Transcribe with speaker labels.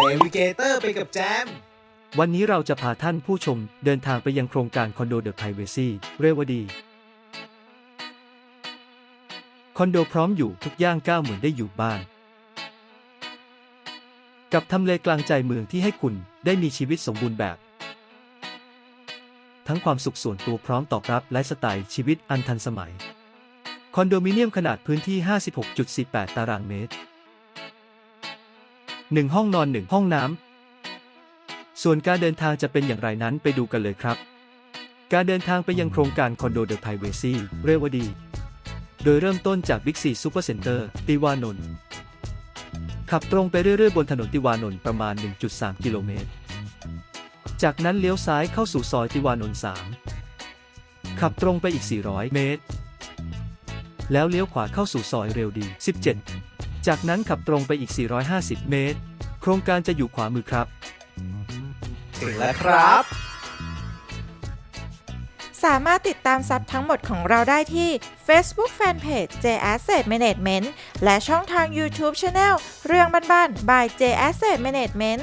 Speaker 1: เนวิเกเตอร์ไปกับแจม
Speaker 2: วันนี้เราจะพาท่านผู้ชมเดินทางไปยังโครงการคอนโดเดอะไพรเวซีเรวดี คอนโดพร้อมอยู่ทุกย่างก้าวเหมือนได้อยู่บ้าน กับทำเลกลางใจเมืองที่ให้คุณได้มีชีวิตสมบูรณ์แบบ ทั้งความสุขส่วนตัวพร้อมตอบรับไลฟ์สไตล์ชีวิตอันทันสมัย คอนโดมิเนียมขนาดพื้นที่ 56.48 ตารางเมตร 1 ห้องนอน 1 ห้องน้ำ ส่วนการเดินทางจะเป็นอย่างไรนั้นไปดูกันเลยครับ การเดินทางไปยังโครงการคอนโดเดอะไพเวซีเรวดี โดยเริ่มต้นจากบิ๊กซีซูเปอร์เซ็นเตอร์ติวานนท์ขับตรงไปเรื่อยๆ บนถนนติวานนท์ประมาณ 1.3 กิโลเมตร จากนั้นเลี้ยวซ้ายเข้าสู่ซอยติวานนท์3ขับตรงไปอีก 400 เมตร แล้วเลี้ยวขวาเข้าสู่ซอยเรวดี 17 จากนั้นขับตรงไปอีก 450 เมตร โครงการจะอยู่ขวามือครับ
Speaker 1: ถึงแล้วครับ
Speaker 3: สามารถติดตามซับทั้งหมดของเราได้ที่ Facebook Fanpage J Asset Management และช่องทาง YouTube Channel เรื่องบ้านๆ by J Asset Management